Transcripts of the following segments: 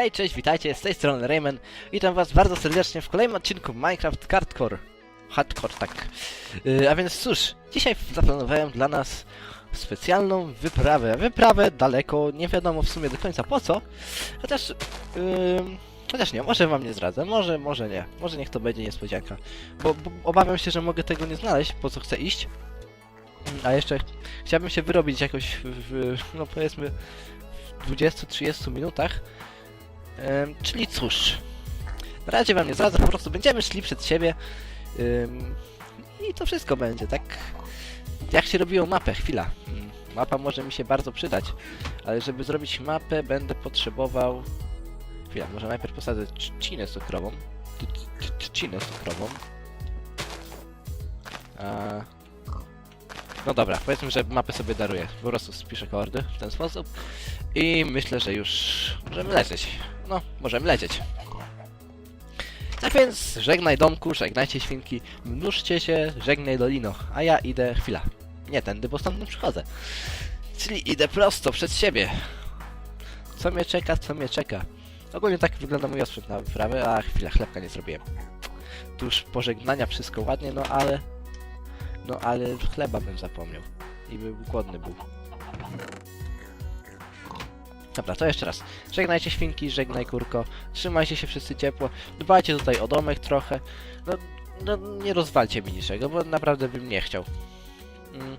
Hej, cześć, witajcie, z tej strony Rayman. Witam was bardzo serdecznie w kolejnym odcinku Minecraft Hardcore. Hardcore, tak. Yy, a więc cóż, dzisiaj zaplanowałem dla nas specjalną wyprawę. Wyprawę daleko, nie wiadomo w sumie do końca po co. Chociaż, yy, chociaż nie, może wam nie zdradzę, może, może nie. Może niech to będzie niespodzianka. Bo, bo obawiam się, że mogę tego nie znaleźć, po co chcę iść. Mm, A jeszcze chciałbym się wyrobić jakoś w, w no powiedzmy w 20-30 minutach. Czyli cóż, na razie wam nie zdradzę, po prostu będziemy szli przed siebie i to wszystko będzie, tak? Jak się robiło mapę? Chwila. Mm, Mapa może mi się bardzo przydać, ale żeby zrobić mapę będę potrzebował... Chwila, może najpierw posadzę trz- trzcinę cukrową. Tr- tr- Trzcinę cukrową. A... No dobra, powiedzmy, że mapę sobie daruję. Po prostu spiszę koordy w ten sposób. I myślę, że już możemy lecieć. No, możemy lecieć. Tak więc, żegnaj domku, żegnajcie świnki, mnóżcie się, żegnaj dolino, a ja idę, chwila, nie tędy, bo stąd przychodzę. Czyli idę prosto przed siebie. Co mnie czeka, co mnie czeka. Ogólnie tak wygląda mój osprzęt na wyprawę, a chwila, chlebka nie zrobiłem. Tuż pożegnania wszystko ładnie, no ale... No ale chleba bym zapomniał. I by głodny był. Dobra, to jeszcze raz. Żegnajcie świnki, żegnaj kurko. Trzymajcie się wszyscy ciepło. Dbajcie tutaj o domek trochę. No, no nie rozwalcie mi niczego, bo naprawdę bym nie chciał. Mm.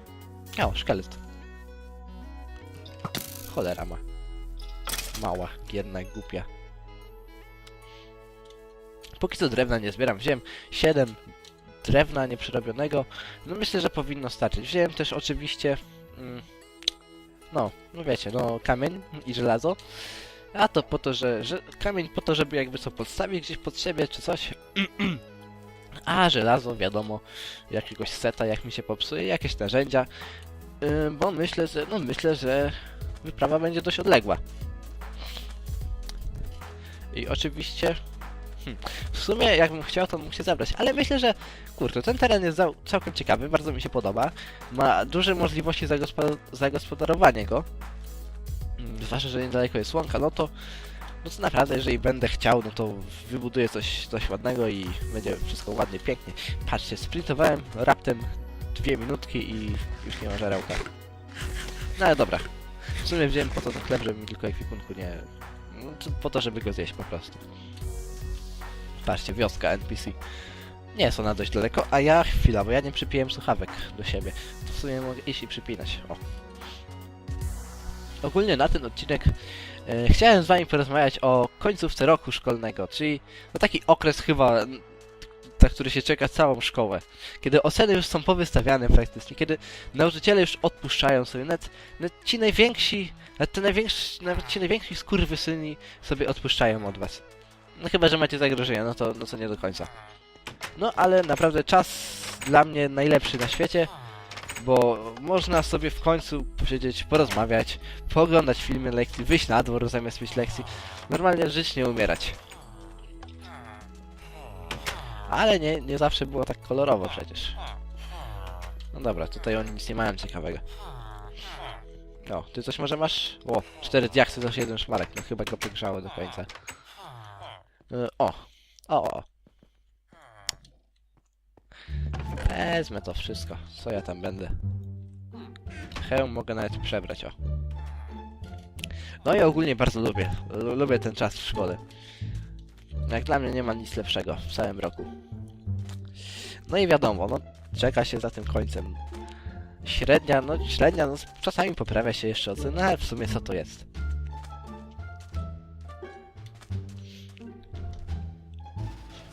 O, szkielet. Cholera ma. Mała, jedna, głupia. Póki co drewna nie zbieram. Wziąłem 7 drewna nieprzerobionego. No myślę, że powinno starczyć. Wziąłem też oczywiście... Mm, no, no wiecie, no kamień i żelazo. A to po to, że, że kamień po to, żeby jakby co podstawić gdzieś pod siebie czy coś. A żelazo, wiadomo, jakiegoś seta, jak mi się popsuje, jakieś narzędzia. Yy, bo myślę, że, no myślę, że wyprawa będzie dość odległa. I oczywiście, hmm, w sumie jakbym chciał, to mógł się zabrać, ale myślę, że kurczę, ten teren jest cał- całkiem ciekawy, bardzo mi się podoba. Ma duże możliwości zagospo- zagospodarowania go. Mm, Zwłaszcza, że niedaleko jest łąka, no to no to naprawdę, jeżeli będę chciał, no to wybuduję coś, coś ładnego i będzie wszystko ładnie, pięknie. Patrzcie, sprintowałem raptem dwie minutki i już nie ma żarełka. No ale dobra. W sumie wziąłem po to ten chleb, żeby mi tylko ekwipunku nie... No, po to, żeby go zjeść po prostu. Patrzcie, wioska NPC. Nie jest ona dość daleko, a ja chwila, bo ja nie przypiłem słuchawek do siebie. To w sumie mogę iść i przypinać. O. Ogólnie na ten odcinek e, chciałem z wami porozmawiać o końcówce roku szkolnego, czyli no taki okres chyba, na który się czeka całą szkołę. Kiedy oceny już są powystawiane praktycznie, kiedy nauczyciele już odpuszczają sobie, nawet, nawet ci najwięksi, nawet, te najwięksi, nawet ci najwięksi skurwysyni sobie odpuszczają od was. No chyba, że macie zagrożenia, no to, no to nie do końca. No ale naprawdę czas dla mnie najlepszy na świecie, bo można sobie w końcu posiedzieć, porozmawiać, pooglądać filmy lekcji, wyjść na dwór zamiast mieć lekcji. Normalnie żyć, nie umierać. Ale nie, nie zawsze było tak kolorowo przecież. No dobra, tutaj oni nic nie mają ciekawego. O, ty coś może masz? O, cztery diaksy za jeden szmarek, no chyba go przegrzało do końca. O, o, o. Wezmę to wszystko. Co ja tam będę? Hełm mogę nawet przebrać, o. No i ogólnie bardzo lubię. Lu- Lubię ten czas w szkole. Jak dla mnie nie ma nic lepszego w całym roku. No i wiadomo, no czeka się za tym końcem. Średnia, no średnia, no czasami poprawia się jeszcze ocena, ale w sumie co to jest?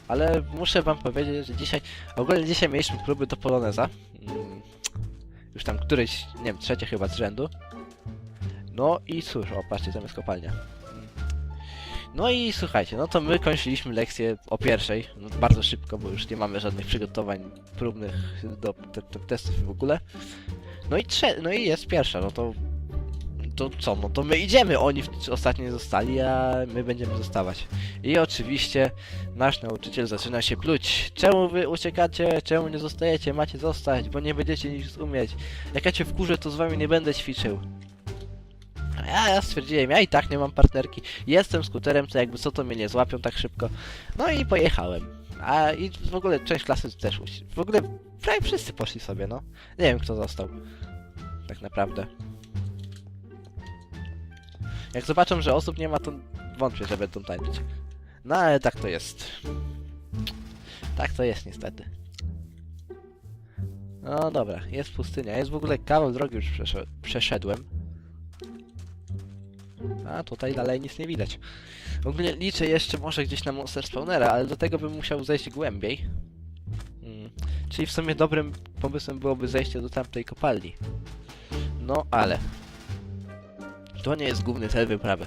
Ale muszę wam powiedzieć, że dzisiaj, ogólnie dzisiaj mieliśmy próby do Poloneza. Mm, Już tam któryś, nie wiem, trzecie chyba z rzędu. No i cóż, o patrzcie, tam jest kopalnia. Mm. No i słuchajcie, no to my kończyliśmy lekcję o pierwszej, no bardzo szybko, bo już nie mamy żadnych przygotowań próbnych do te, te testów w ogóle. No i trze no i jest pierwsza, no to to co, no to my idziemy, oni ostatnio zostali, a my będziemy zostawać. I oczywiście nasz nauczyciel zaczyna się pluć. Czemu wy uciekacie? Czemu nie zostajecie? Macie zostać, bo nie będziecie nic umieć. Jak ja cię wkurzę, to z wami nie będę ćwiczył. Ja, ja stwierdziłem, ja i tak nie mam partnerki, jestem skuterem, to jakby co to mnie nie złapią tak szybko. No i pojechałem. A i w ogóle część klasy też usi- W ogóle prawie wszyscy poszli sobie, no. Nie wiem kto został. Tak naprawdę. Jak zobaczą, że osób nie ma, to wątpię, że będą tańczyć. No ale tak to jest. Tak to jest niestety. No dobra, jest pustynia. Jest w ogóle kawał drogi już przeszedłem. A tutaj dalej nic nie widać. W ogóle liczę jeszcze może gdzieś na Monster Spawnera, ale do tego bym musiał zejść głębiej. Mm. Czyli w sumie dobrym pomysłem byłoby zejście do tamtej kopalni. No ale... To nie jest główny cel wyprawy.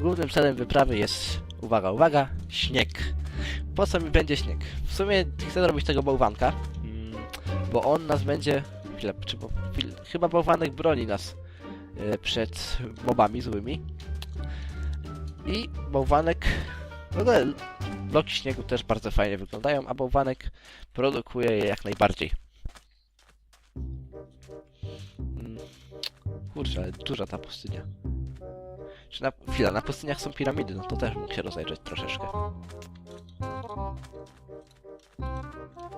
Głównym celem wyprawy jest, uwaga, uwaga, śnieg. Po co mi będzie śnieg? W sumie chcę zrobić tego bałwanka, mm, bo on nas będzie... Chwilę, czy, bo- chwil, chyba bałwanek broni nas e, przed mobami złymi. I bałwanek... W ogóle bloki śniegu też bardzo fajnie wyglądają, a bałwanek produkuje je jak najbardziej. Mm, Kurczę, ale duża ta pustynia. Czy na... Chwila, na pustyniach są piramidy, no to też mógł się rozejrzeć troszeczkę.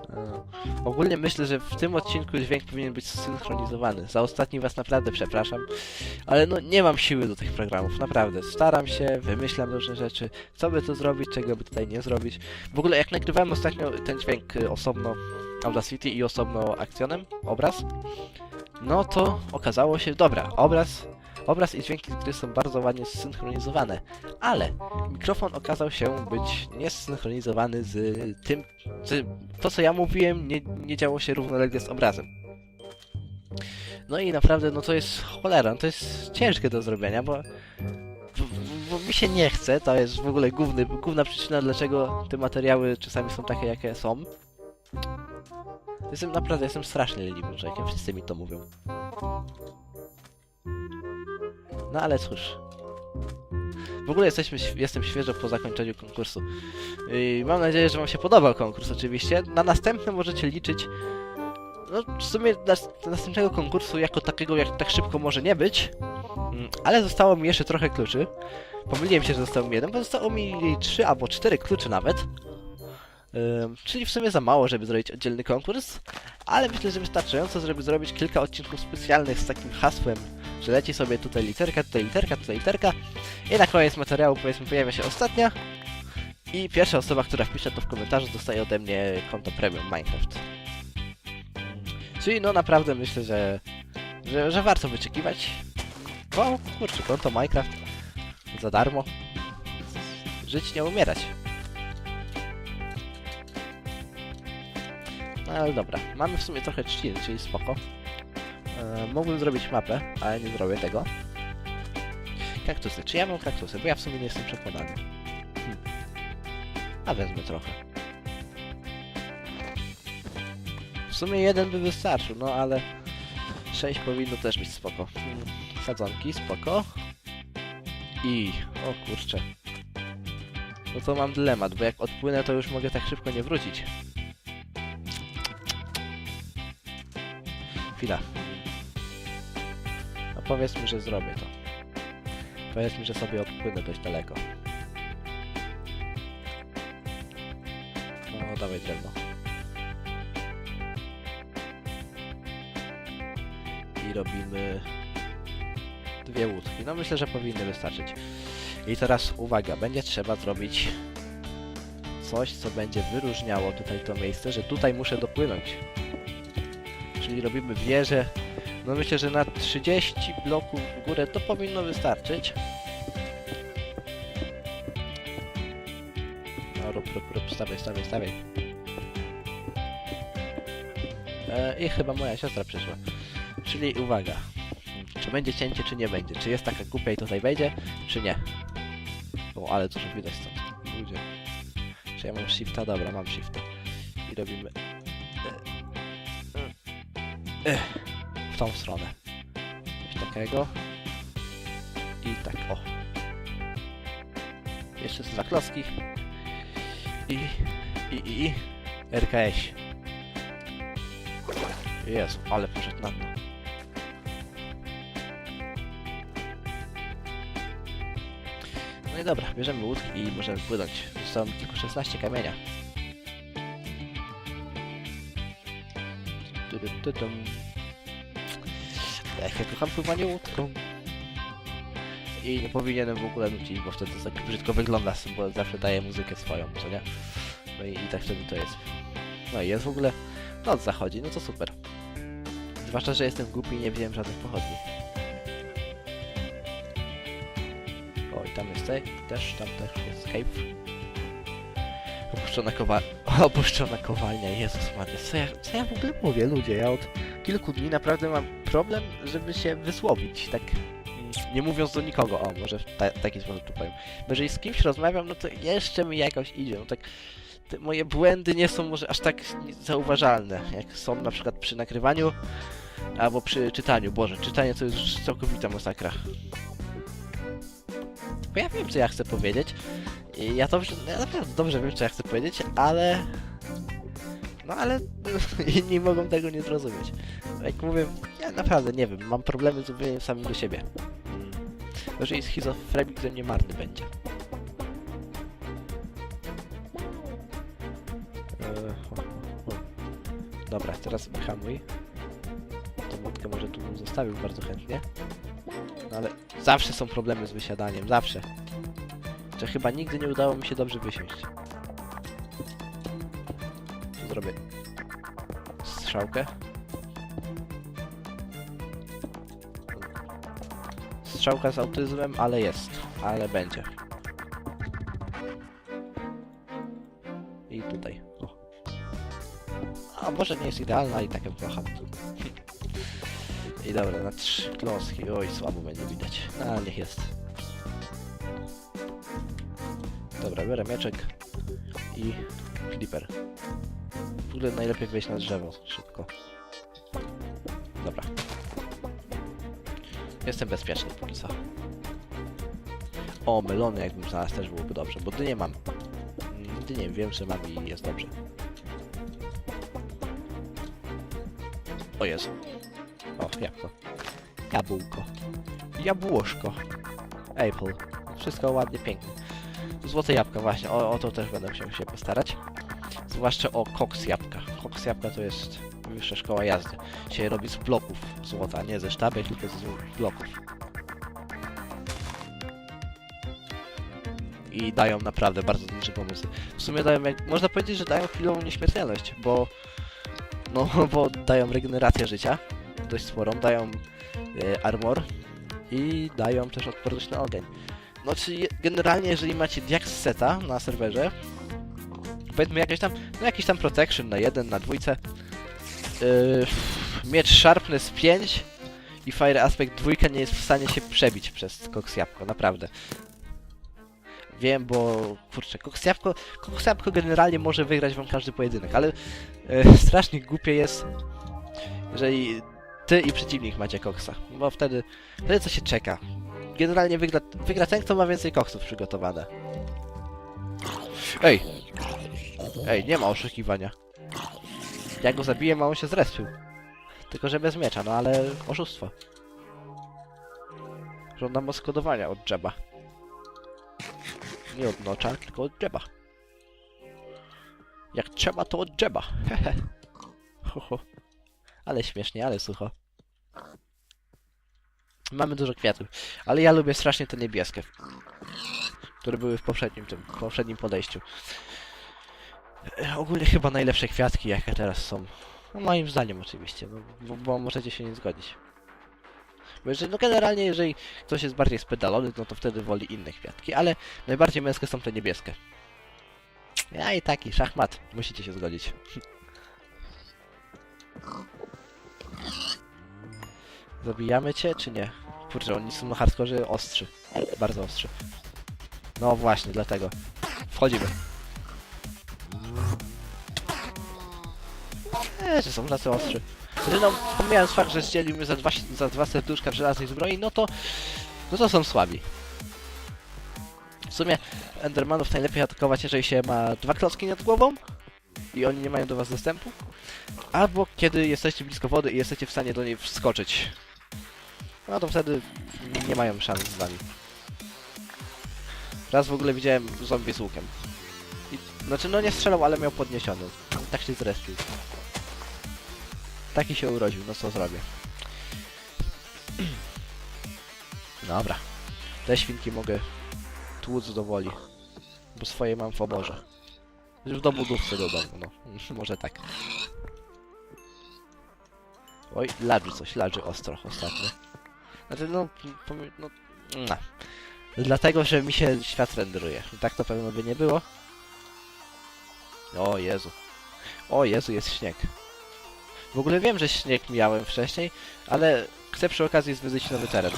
E, Ogólnie myślę, że w tym odcinku dźwięk powinien być zsynchronizowany. Za ostatni was naprawdę przepraszam, ale no nie mam siły do tych programów, naprawdę. Staram się, wymyślam różne rzeczy, co by tu zrobić, czego by tutaj nie zrobić. W ogóle jak nagrywałem ostatnio ten dźwięk y, osobno Audacity i osobno Actionem, obraz, no to okazało się, dobra, obraz, obraz i dźwięki z gry są bardzo ładnie zsynchronizowane, ale mikrofon okazał się być niesynchronizowany z tym, z, to co ja mówiłem nie, nie działo się równolegle z obrazem. No i naprawdę, no to jest cholera, no to jest ciężkie do zrobienia, bo, bo, bo mi się nie chce, to jest w ogóle główny, główna przyczyna, dlaczego te materiały czasami są takie, jakie są. Jestem naprawdę, jestem strasznie leniwym człowiekiem, wszyscy mi to mówią. No ale cóż. W ogóle jesteśmy, jestem świeżo po zakończeniu konkursu. I mam nadzieję, że Wam się podobał konkurs oczywiście. Na następny możecie liczyć. No w sumie nas, następnego konkursu jako takiego jak tak szybko może nie być. Mm, Ale zostało mi jeszcze trochę kluczy. Pomyliłem się, że zostało mi jeden, bo zostało mi trzy albo cztery klucze nawet. Czyli w sumie za mało, żeby zrobić oddzielny konkurs, ale myślę, że wystarczająco, żeby zrobić kilka odcinków specjalnych z takim hasłem, że leci sobie tutaj literka, tutaj literka, tutaj literka i na koniec materiału powiedzmy pojawia się ostatnia i pierwsza osoba, która wpisze to w komentarzu dostaje ode mnie konto premium Minecraft. Czyli no naprawdę myślę, że, że, że warto wyczekiwać. Bo kurczę, konto Minecraft za darmo. Żyć nie umierać. No ale dobra, mamy w sumie trochę trzciny, czyli spoko. E, mógłbym zrobić mapę, ale nie zrobię tego. Kaktusy. Czy ja mam kaktusy? Bo ja w sumie nie jestem przekonany. Hm. A wezmę trochę. W sumie jeden by wystarczył, no ale... Sześć powinno też być spoko. Hmm. Sadzonki, spoko. I... O kurczę. No to mam dylemat, bo jak odpłynę, to już mogę tak szybko nie wrócić. Chwila. No powiedzmy, że zrobię to. Powiedzmy, że sobie odpłynę dość daleko. No, dawaj drewno. I robimy dwie łódki. No myślę, że powinny wystarczyć. I teraz uwaga, będzie trzeba zrobić coś, co będzie wyróżniało tutaj to miejsce, że tutaj muszę dopłynąć. Czyli robimy wieżę. No myślę, że na 30 bloków w górę to powinno wystarczyć. No rób, rób, rób, stawiaj, stawiaj, stawiaj. E, I chyba moja siostra przyszła. Czyli uwaga. Czy będzie cięcie, czy nie będzie? Czy jest taka głupia i tutaj wejdzie, czy nie? O, ale dużo widać stąd. Ludzie. Czy ja mam shifta? Dobra, mam shifta. I robimy... W tą stronę. Coś takiego. I tak, o. Jeszcze dwa klocki. I, i, i, i. RKS. Jezu, ale poszedł na dno. No i dobra, bierzemy łódki i możemy płynąć. Są tylko 16 kamienia. Tudum. Jak ja kocham pływanie łódką. I nie powinienem w ogóle nucić, bo wtedy to tak brzydko wygląda, bo zawsze daje muzykę swoją, co nie? No i, i tak wtedy to jest. No i jest w ogóle noc zachodzi, no to super. Zwłaszcza, że jestem głupi i nie wziąłem żadnych pochodni. O, i tam jest te, też, tam też jest cave. Opuszczona kowa... Opuszczona kowalnia, Jezus Maria, co ja, co ja w ogóle mówię, ludzie? Ja od kilku dni naprawdę mam problem, żeby się wysłowić, tak nie mówiąc do nikogo, o, może w ta, taki sposób to powiem. Bo jeżeli z kimś rozmawiam, no to jeszcze mi jakoś idzie, no tak te moje błędy nie są może aż tak zauważalne, jak są na przykład przy nagrywaniu albo przy czytaniu. Boże, czytanie to jest już całkowita masakra. Bo ja wiem, co ja chcę powiedzieć. I ja dobrze, ja naprawdę dobrze wiem, co ja chcę powiedzieć, ale... No ale inni mogą tego nie zrozumieć. Jak mówię, ja naprawdę nie wiem, mam problemy z mówieniem samym do siebie. Mm. Jeżeli schizofrenik ze mnie marny będzie. Eee. Dobra, teraz wyhamuj. Tą łódkę może tu bym zostawił bardzo chętnie. No ale zawsze są problemy z wysiadaniem, zawsze. Że chyba nigdy nie udało mi się dobrze wysiąść. Tu zrobię strzałkę. Strzałka z autyzmem, ale jest. Ale będzie. I tutaj. O. A może nie jest idealna i tak ją kocham. I dobra, na trzy kloski. Oj, słabo będzie widać. Ale niech jest. Dobra, biorę mieczek i flipper. W ogóle najlepiej wejść na drzewo szybko. Dobra. Jestem bezpieczny póki co. O, melony jakbym znalazł też byłoby dobrze, bo dynię mam. Dynię wiem, że mam i jest dobrze. O Jezu. Jabłko. Jabłko. Jabłoszko. Apple. Wszystko ładnie, pięknie. Złote jabłka, właśnie. O, o to też będę musiał się postarać. Zwłaszcza o koks jabłka. Koks jabłka to jest wyższa szkoła jazdy. Się robi z bloków złota, nie ze sztabek, tylko z bloków. I dają naprawdę bardzo duży pomysł. W sumie dają, jak, można powiedzieć, że dają chwilową nieśmiertelność, bo no, bo dają regenerację życia, dość sporą, dają e, armor i dają też odporność na ogień. No, czyli generalnie, jeżeli macie Diax seta na serwerze, powiedzmy jakieś tam, no jakiś tam protection na jeden, na dwójce, yy, miecz sharpness 5 i fire aspect dwójka nie jest w stanie się przebić przez koks jabłko, naprawdę. Wiem, bo kurczę, koks jabłko, koks jabłko generalnie może wygrać wam każdy pojedynek, ale e, strasznie głupie jest, jeżeli ty i przeciwnik macie koksa, bo wtedy, wtedy co się czeka. Generalnie wygra, wygra ten, kto ma więcej koksów przygotowane. Ej! Ej, nie ma oszukiwania. Ja go zabiję, a on się zrespił. Tylko, że bez miecza, no ale oszustwo. Żądam oskodowania od Jeba. Nie od nocza, tylko od Jeba. Jak trzeba, to od Jeba. Hehe. Ale śmiesznie, ale sucho. Mamy dużo kwiatów, ale ja lubię strasznie te niebieskie, które były w poprzednim tym, w poprzednim podejściu. E, Ogólnie chyba najlepsze kwiatki, jakie teraz są. No moim zdaniem oczywiście, no, bo, bo możecie się nie zgodzić. Bo jeżeli, no generalnie, jeżeli ktoś jest bardziej spedalony, no to wtedy woli inne kwiatki, ale najbardziej męskie są te niebieskie. Ja i taki, szachmat, musicie się zgodzić. Zabijamy cię, czy nie? Kurczę, oni są na hardkorze ostrzy. Bardzo ostrzy. No właśnie, dlatego. Wchodzimy. Eee, że są tacy ostrzy. No, pomijając fakt, że zdzielimy za dwa, za dwa serduszka w żelaznej zbroi, no to... No to są słabi. W sumie Endermanów najlepiej atakować, jeżeli się ma dwa klocki nad głową i oni nie mają do was dostępu. Albo kiedy jesteście blisko wody i jesteście w stanie do niej wskoczyć. No to wtedy nie mają szans z wami. Raz w ogóle widziałem zombie z łukiem. I, znaczy, no nie strzelał, ale miał podniesiony. Tak się zrespił. Taki się urodził, no co zrobię. Dobra. Te świnki mogę tłuc do woli. Bo swoje mam w oborze. W dobudówce do domu, no. Może tak. Oj, ladży coś, ladży ostro ostatnio. Znaczy, no, no, no. Dlatego, że mi się świat renderuje. Tak to pewno by nie było. O Jezu. O Jezu, jest śnieg. W ogóle wiem, że śnieg miałem wcześniej, ale chcę przy okazji zwiedzić nowy teren.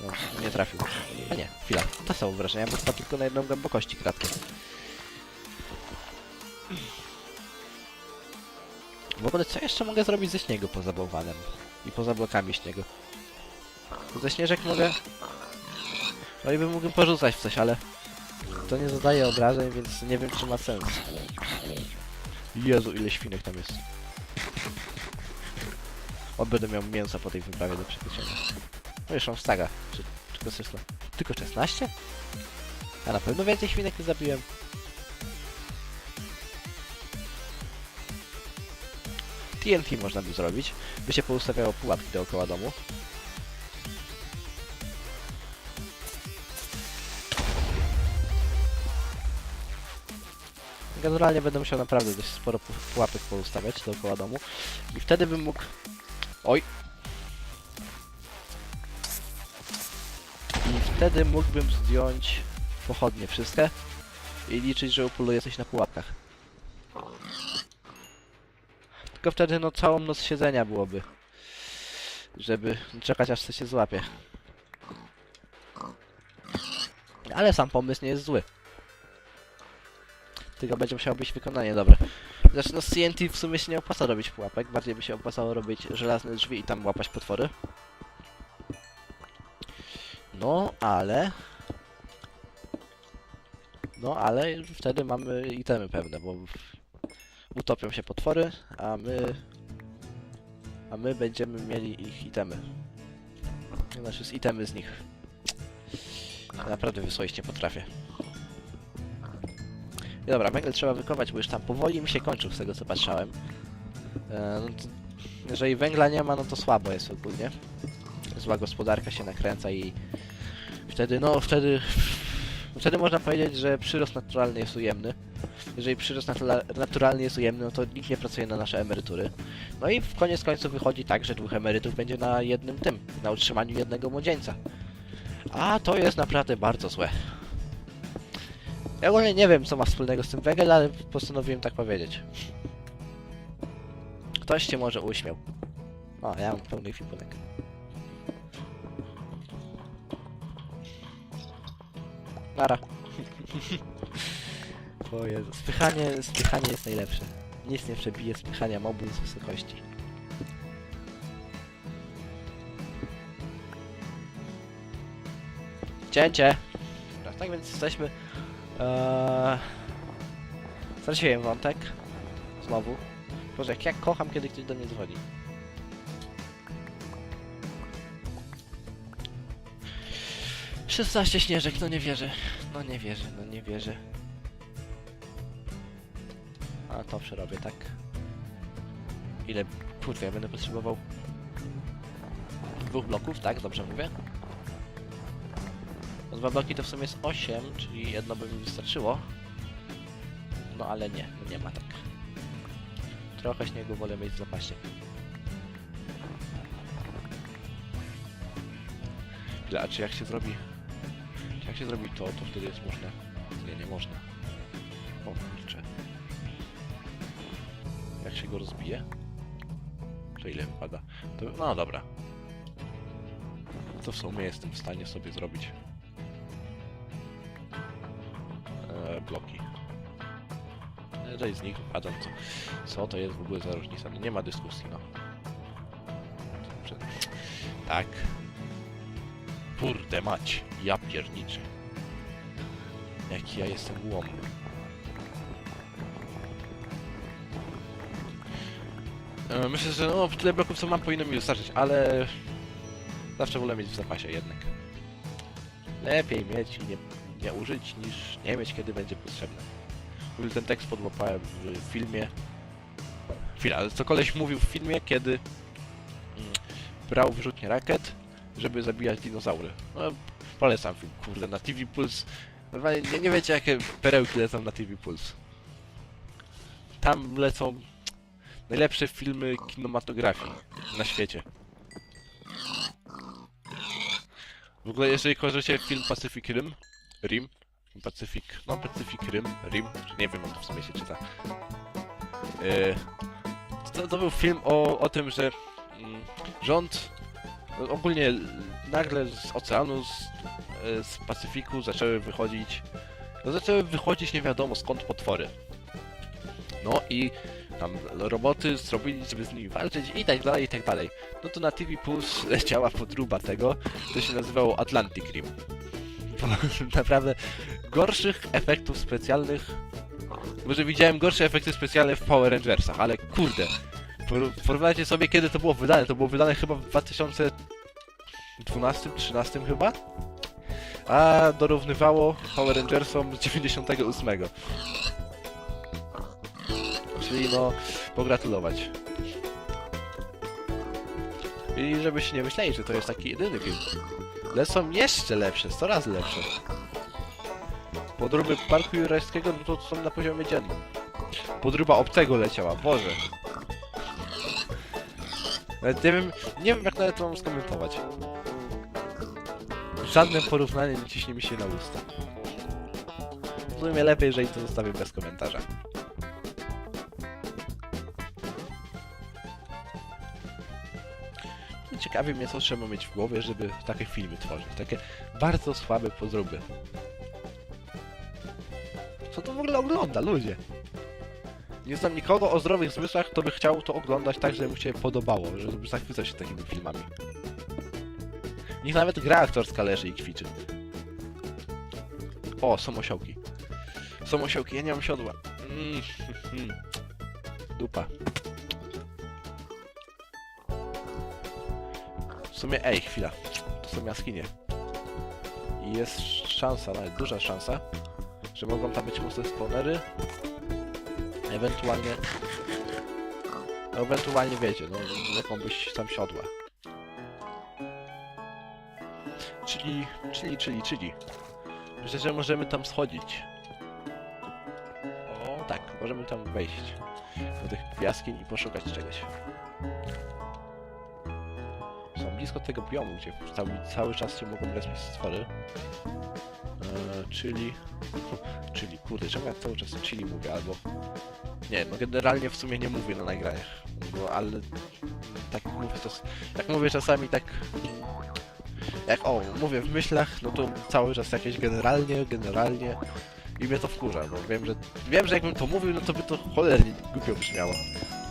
No, nie trafił. A nie, chwila. To są wrażenia, bo chyba tylko na jedną głębokości kratkę. W ogóle co jeszcze mogę zrobić ze śniegu poza bałwanem? I poza blokami śniegu? Ze śnieżek mogę... No i bym mógł porzucać w coś, ale... To nie zadaje obrażeń, więc nie wiem czy ma sens. Jezu, ile świnek tam jest. O, będę miał mięso po tej wyprawie do przekroczenia. No już mam staga. Czy, tylko, 16? tylko 16? A na pewno więcej świnek nie zabiłem. TNT można by zrobić, by się poustawiało pułapki dookoła domu. Generalnie będę musiał naprawdę dość sporo pu- pułapek poustawiać dookoła domu i wtedy bym mógł... Oj! I wtedy mógłbym zdjąć pochodnie wszystkie i liczyć, że upoluję coś na pułapkach. Tylko wtedy no całą noc siedzenia byłoby. Żeby czekać aż coś się złapie. Ale sam pomysł nie jest zły. Tylko będzie musiało być wykonanie dobre. Zresztą no z TNT w sumie się nie opłaca robić pułapek, bardziej by się opłacało robić żelazne drzwi i tam łapać potwory. No, ale... No, ale wtedy mamy itemy pewne, bo utopią się potwory, a my... A my będziemy mieli ich itemy. Znaczy z itemy z nich. Naprawdę wysłoić nie potrafię. I dobra, węgiel trzeba wykować, bo już tam powoli mi się kończył z tego co patrzałem. E, no jeżeli węgla nie ma, no to słabo jest ogólnie. Zła gospodarka się nakręca i wtedy, no wtedy... Wtedy można powiedzieć, że przyrost naturalny jest ujemny. Jeżeli przyrost natura- naturalny jest ujemny, no to nikt nie pracuje na nasze emerytury. No i w koniec końców wychodzi tak, że dwóch emerytów będzie na jednym tym, na utrzymaniu jednego młodzieńca. A to jest naprawdę bardzo złe. Ja ogólnie nie wiem, co ma wspólnego z tym węgiel, ale postanowiłem tak powiedzieć. Ktoś się może uśmiał. O, ja mam pełny kwipunek. Nara. o Jezu, spychanie, spychanie jest najlepsze. Nic nie przebije spychania mobu z wysokości. Cięcie! Tak więc jesteśmy... Eee... Straciłem wątek. Znowu. Boże, jak ja kocham, kiedy ktoś do mnie dzwoni. Szesnaście śnieżek, no nie wierzę. No nie wierzę, no nie wierzę. A to przerobię, tak? Ile... Kurwa, ja będę potrzebował... Dwóch bloków, tak? Dobrze mówię? Dwa bloki to w sumie jest 8, czyli jedno by mi wystarczyło. No ale nie, nie ma tak. Trochę śniegu wolę mieć w zapasie. Chwila, a czy jak się zrobi... Czy jak się zrobi to, to wtedy jest można... Nie, nie można. O, kurczę. Jak się go rozbije? To ile wypada? To, no dobra. To w sumie jestem w stanie sobie zrobić Jeżeli z nich wypadam, co, to jest w ogóle za różnica? No nie ma dyskusji, no. Tak. Kurde mać, ja pierniczę. Jaki ja jestem łom. E, Myślę, że no, tyle bloków co mam powinno mi wystarczyć, ale zawsze wolę mieć w zapasie jednak. Lepiej mieć i nie nie użyć, niż nie mieć, kiedy będzie potrzebne. Ten tekst podłapałem w filmie. Chwila, co koleś mówił w filmie, kiedy mm, brał wyrzutnie rakiet, żeby zabijać dinozaury. No, polecam film, kurde, na TV Puls. Nie, nie wiecie, jakie perełki lecą na TV Puls. Tam lecą najlepsze filmy kinematografii na świecie. W ogóle, jeżeli kojarzycie film Pacific Rim, Rim, Pacific, no Pacific Rim, Rim, nie wiem jak to w sumie się czyta. Yy, to, to był film o, o tym, że mm, rząd, ogólnie nagle z oceanu, z, e, z Pacyfiku zaczęły wychodzić, no zaczęły wychodzić nie wiadomo skąd potwory. No i tam roboty zrobili, żeby z nimi walczyć i tak dalej, i tak dalej. No to na TV Plus leciała podróba tego, to się nazywało Atlantic Rim. Naprawdę gorszych efektów specjalnych. Może widziałem gorsze efekty specjalne w Power Rangersach, ale kurde. por- Porównajcie sobie kiedy to było wydane. To było wydane chyba w 2012-13 chyba. A dorównywało Power Rangersom z 98. Czyli no, pogratulować. I żebyście nie myśleli, że to jest taki jedyny film. Ale są jeszcze lepsze, 100 razy lepsze. Podróby Parku Jurajskiego no to są na poziomie dziennym. Podróba obcego leciała, Boże. Nawet nie wiem, nie wiem jak nawet to mam skomentować. Żadne porównanie nie ciśnie mi się na usta. W sumie lepiej, jeżeli to zostawię bez komentarza. Ciekawi mnie, co trzeba mieć w głowie, żeby takie filmy tworzyć. Takie bardzo słabe podróby. W ogóle ogląda, ludzie? Nie znam nikogo o zdrowych zmysłach, kto by chciał to oglądać tak, żeby mu się podobało, żeby zachwycał się takimi filmami. Niech nawet gra aktorska leży i kwiczy. O, są osiołki. Są osiołki, ja nie mam siodła. Mm, mm. Dupa. W sumie, ej, chwila. To są jaskinie. Jest szansa, nawet duża szansa, że mogą tam być mocne spawnery. Ewentualnie... No, ewentualnie wiecie, no, jaką byś tam siodła. Czyli, czyli, czyli, czyli. Myślę, że możemy tam schodzić. O, tak, możemy tam wejść do tych jaskiń i poszukać czegoś. Blisko tego biomu, gdzie cały, cały czas się mogą respić stwory. Eee, czyli... czyli, kurde, czemu ja cały czas czyli mówię, albo... Nie, no generalnie w sumie nie mówię na nagraniach, bo, ale tak mówię, to, jak mówię czasami tak... Jak o, mówię w myślach, no to cały czas jakieś generalnie, generalnie i mnie to wkurza, bo wiem, że wiem, że jakbym to mówił, no to by to cholernie głupio brzmiało.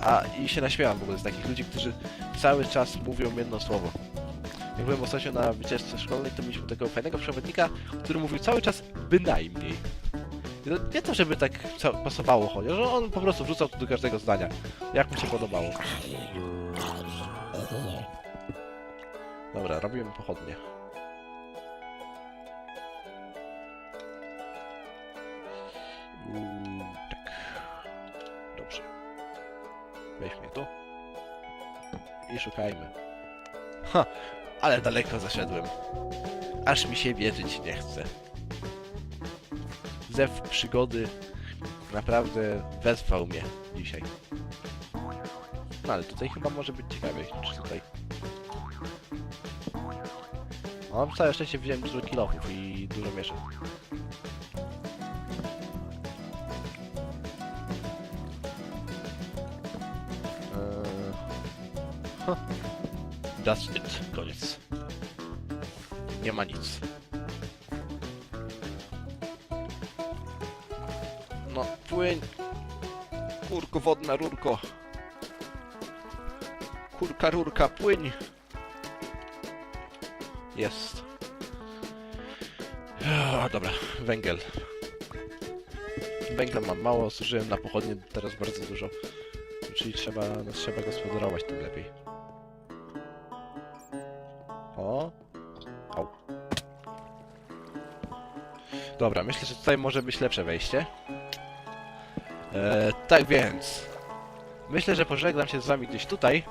A i się naśmiałam w ogóle z takich ludzi, którzy cały czas mówią jedno słowo. Jak byłem ostatnio na wycieczce szkolnej, to mieliśmy takiego fajnego przewodnika, który mówił cały czas bynajmniej. Nie to, żeby tak pasowało chociaż, on po prostu wrzucał to do każdego zdania, jak mu się podobało. Dobra, robimy pochodnie. Mm, I szukajmy. Ha! Ale daleko zaszedłem. Aż mi się wierzyć nie chce. Zew przygody naprawdę wezwał mnie dzisiaj. No ale tutaj chyba może być ciekawiej, czy tutaj... No, całe szczęście wziąłem dużo kilochów i dużo mieszek. That's it. Koniec. Nie ma nic. No, płyń. Kurko wodna, rurko. Kurka, rurka, płyń. Jest. Dobra, węgiel. Węgla mam mało, zużyłem na pochodnie teraz bardzo dużo. Czyli trzeba, no, trzeba gospodarować tym lepiej. Dobra, myślę, że tutaj może być lepsze wejście. E, tak więc... Myślę, że pożegnam się z wami gdzieś tutaj,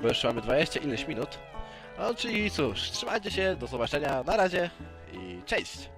bo już mamy 20 ileś minut. No czyli cóż, trzymajcie się, do zobaczenia, na razie i cześć!